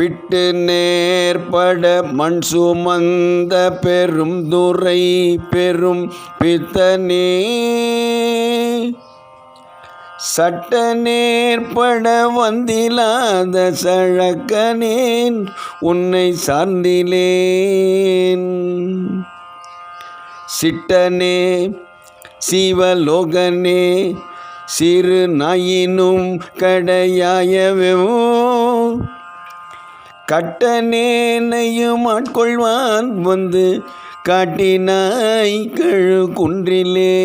பிட்டு நேர்பட மண் சுமந்த பெரும் துரை பெரும் பித்தனே. சட்ட நேர்பட வந்திலாத சழக்கனேன் உன்னை சார்ந்திலேன். சிட்டனே சிவலோகனே சிறு நாயினும் கடையாயவோ. கட்டனேனையும் ஆட்கொள்வான் வந்து காட்டினாய் கழு குன்றிலே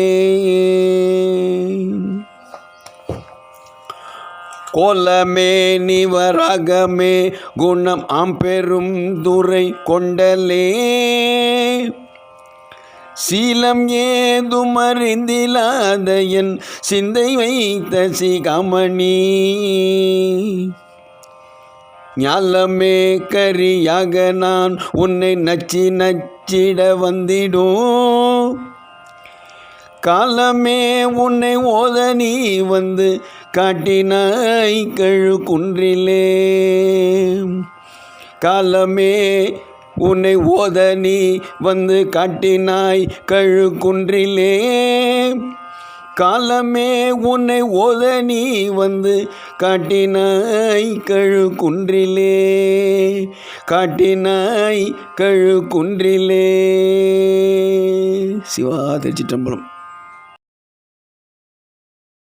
கோலமே நிவராகமே குணம் ஆம்பெரும் துறை கொண்டலே. சீலம் ஏதும் அறிந்திலாத என் சிந்தை வைத்த சிகாமணி. ஞாலமே கரியாக நான் உன்னை நச்சி நச்சிட வந்திடும் காலமே உன்னை ஓத நீ வந்து காட்டினாய் கழு குன்றிலே. காலமே உன்னை ஓத நீ வந்து காட்டினாய் கழு குன்றிலே. காலமே உன்னை ஓத நீ வந்து காட்டினாய் கழு குன்றிலே காட்டினாய் கழு குன்றிலே சிவா திருச்சிற்றம்பலம்.